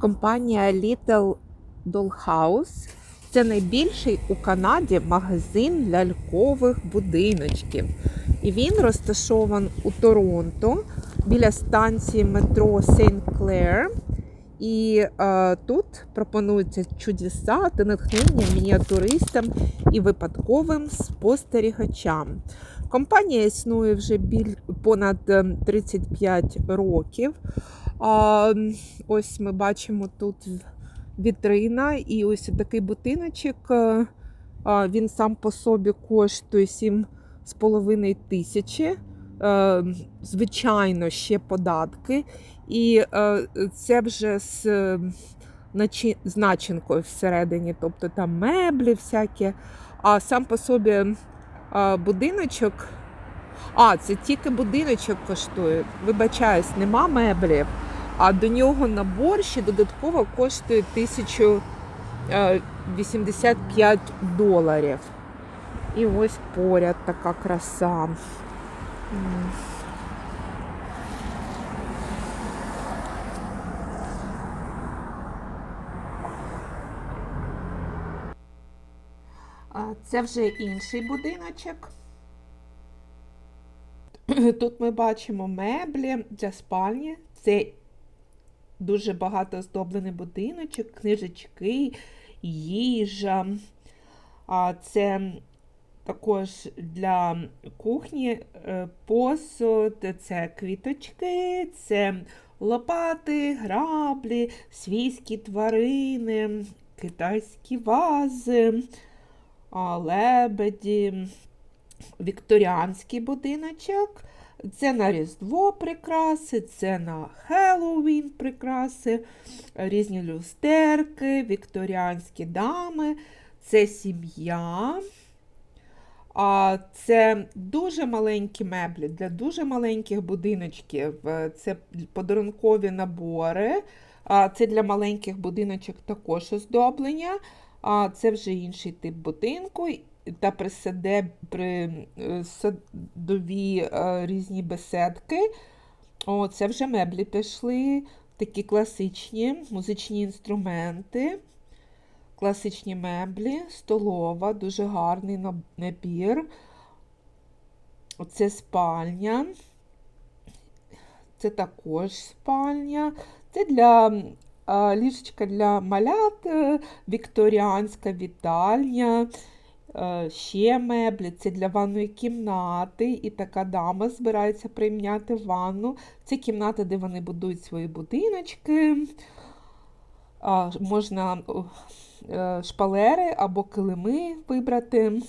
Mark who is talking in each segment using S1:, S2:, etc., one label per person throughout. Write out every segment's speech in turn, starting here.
S1: компанія Little Dollhouse. Це найбільший у Канаді магазин лялькових будиночків. І він розташований у Торонто біля станції метро Сейнт Клер. І е, тут пропонуються чудеса та натхнення мініатуристам і випадковим спостерігачам. Компанія існує вже біль понад е, 35 років. А, ось ми бачимо тут вітрина, і ось такий будиночок. е, Він сам по собі коштує 7,5 тисячі. Е, Звичайно, ще податки. І е, це вже з з начинкою всередині, тобто там меблі всякі. А сам по собі будиночок. А, це тільки будиночок коштує. Вибачаюсь, нема меблів. А до нього набор ще додатково коштує 1085 доларів. І ось поряд така краса. Це вже інший будиночок. Тут ми бачимо меблі для спальні. Це дуже багато оздоблений будиночок, книжечки, їжа. А це також для кухні е, посуд, це квіточки, це лопати, граблі, свійські тварини, китайські вази, лебеді, вікторіанський будиночок. Це на Різдво прикраси, це на Хеллоуін прикраси, різні люстерки, вікторіанські дами, це сім'я. Це дуже маленькі меблі для дуже маленьких будиночків. Е, Це подарункові набори. Це для маленьких будиночок також оздоблення. Це вже інший тип будинку та присаде, при е, садові е, різні беседки. О, це вже меблі пішли, такі класичні музичні інструменти, класичні меблі, столова, дуже гарний набір. Це спальня. Це також спальня. Це для а, ліжечка для малят, е, вікторіанська вітальня. Е, Ще меблі, це для ванної кімнати, і така дама збирається прийняти ванну. Це кімната, де вони будують свої будиночки. Можна е, шпалери або килими вибрати.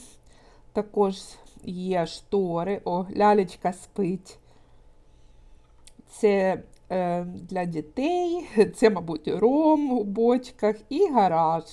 S1: Також є штори. О, лялечка спить. Це е, для дітей, це, мабуть, ром у бочках і гараж.